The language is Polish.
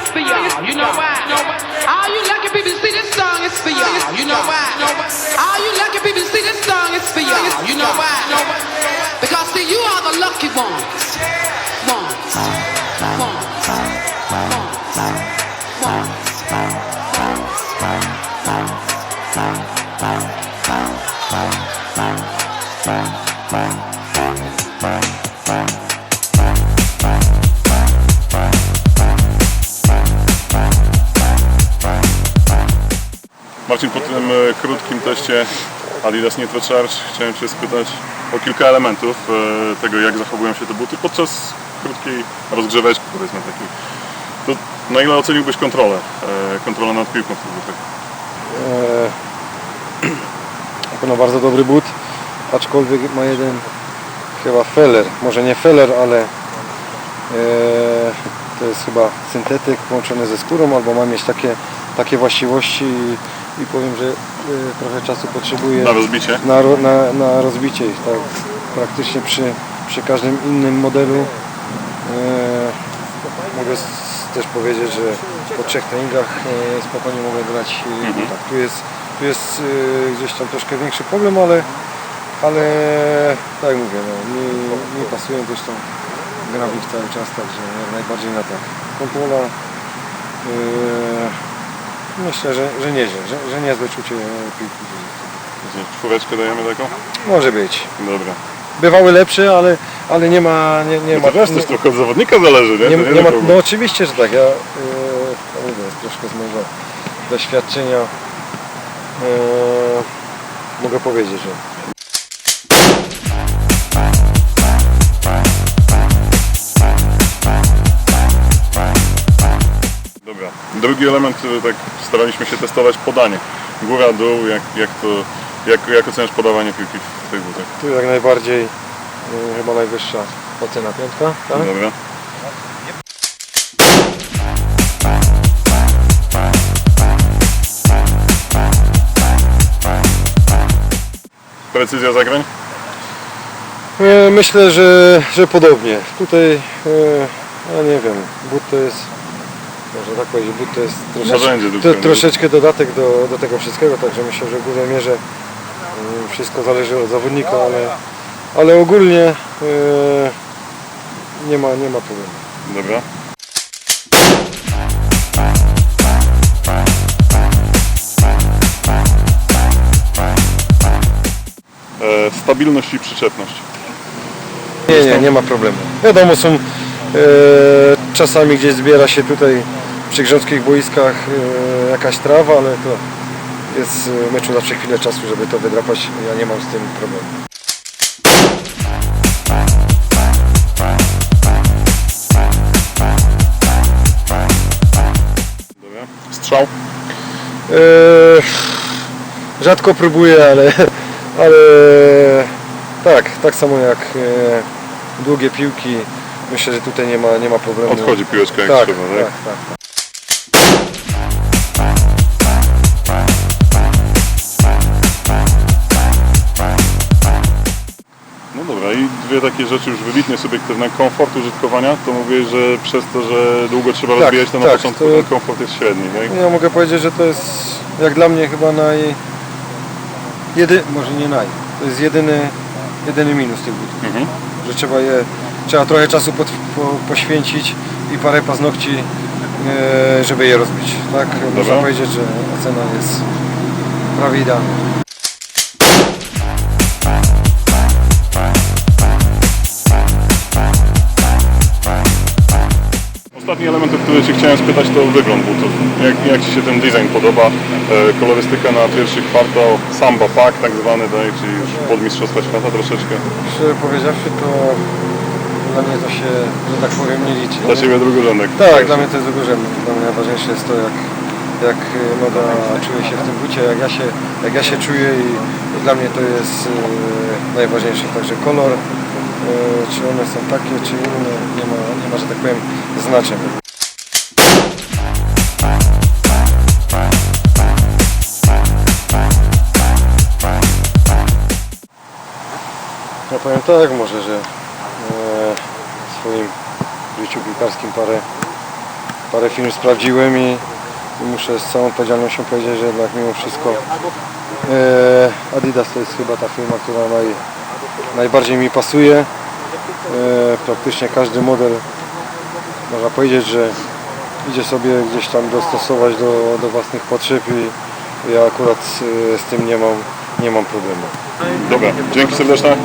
is for y'all. You know why? All you lucky people see this song is for y'all. You know why? All you lucky people see this song is for y'all. You know why? Because see, you are the lucky ones. Ones. Ones. Ones. Marcin, po tym e, krótkim teście Adidas Nitro Charge chciałem Cię spytać o kilka elementów e, tego, jak zachowują się te buty podczas krótkiej rozgrzeweczki, powiedzmy takiej. To na ile oceniłbyś kontrolę, e, kontrolę nad piłką w tych butach? Na pewno bardzo dobry but, aczkolwiek ma jeden chyba feller, może nie feller, ale to jest chyba syntetyk połączony ze skórą, albo ma mieć takie, takie właściwości i, i powiem, że e, trochę czasu potrzebuje Na rozbicie? na, ro- na, na rozbicie ich, tak praktycznie przy, przy każdym innym modelu eee, mogę s- też powiedzieć, że po trzech treningach e, spokojnie mogę grać e, tak, tu jest, tu jest e, gdzieś tam troszkę większy problem, ale ale tak jak mówię, no, mi, mi pasują gdzieś tam gram w nich cały czas, także jak najbardziej na tak. Kontrola e, myślę, że, że nieźle, że, że niezłe czucie piłki. Czwóreczkę dajemy taką? Może być. Dobra. Bywały lepsze, ale, ale nie ma. Nie, nie No ma to też trochę od zawodnika zależy, nie? nie, To nie ma, no oczywiście, że tak. Ja yy, mówię, troszkę z mojego doświadczenia yy, mogę powiedzieć, że Dobra. Drugi element, y, tak staraliśmy się testować podanie. Góra, dół, jak, jak to, jak, jak oceniasz podawanie piłki w tych butach? tu jak najbardziej yy, chyba najwyższa ocena piątka, tak? Dobra. Precyzja zagrań? E, Myślę, że, że podobnie. Tutaj, e, ja nie wiem, but to jest, można tak powiedzieć, but to jest Narzędzie troszeczkę, to, troszeczkę dodatek do, do tego wszystkiego, także myślę, że w głównej mierze e, wszystko zależy od zawodnika, ale, ale ogólnie e, nie, ma, nie ma problemu. Dobra. E, stabilność i przyczepność. Nie, nie, nie ma problemu. Wiadomo, są e, czasami gdzieś zbiera się tutaj przy grząskich boiskach e, jakaś trawa, ale to jest e, meczu zawsze chwilę czasu, żeby to wydrapać. Ja nie mam z tym problemu. Strzał. E, rzadko próbuję, ale, ale tak, tak samo jak długie piłki. Myślę, że tutaj nie ma, nie ma problemu. Odchodzi piłeczka jak tak, trzeba, tak, tak? tak, tak. No dobra, i dwie takie rzeczy już wybitnie subiektywne. Komfort użytkowania, to mówię, że przez to, że długo trzeba Tak, rozbijać, to na tak, początku to- ten komfort jest średni, tak? Ja mogę powiedzieć, że to jest jak dla mnie chyba naj... Jedy... może nie naj. To jest jedyny, jedyny minus tych butów. Mhm. Że trzeba je, trzeba trochę czasu pot, po, poświęcić i parę paznokci, e, żeby je rozbić. Tak, można powiedzieć, że ocena jest prawie idealna. Ostatni element, o który Cię chciałem spytać, to wygląd butów. Jak, jak Ci się ten design podoba? E, kolorystyka na pierwszy kwartał, samba pack tak zwany, tak? czyli już pod Mistrzostwa Świata troszeczkę. Szczerze powiedziawszy, to dla mnie to się, że tak powiem, nie liczy. Dla Ciebie drugorzędek. Tak, dla mnie to jest drugorzędne. Dla mnie najważniejsze jest to, jak, jak noga czuje się w tym bucie, jak ja się, jak ja się czuję i, i dla mnie to jest e, najważniejsze. Także kolor, e, czy one są takie, czy inne, nie ma, nie ma że tak powiem, znaczenia. Ja powiem tak może, że w swoim życiu piłkarskim parę parę firm sprawdziłem i, i muszę z całą odpowiedzialnością powiedzieć, że jednak mimo wszystko e, Adidas to jest chyba ta firma, która naj, najbardziej mi pasuje. E, praktycznie każdy model można powiedzieć, że idzie sobie gdzieś tam dostosować do, do własnych potrzeb i ja akurat e, z tym nie mam, nie mam problemu. Dobra, dzięki serdeczne.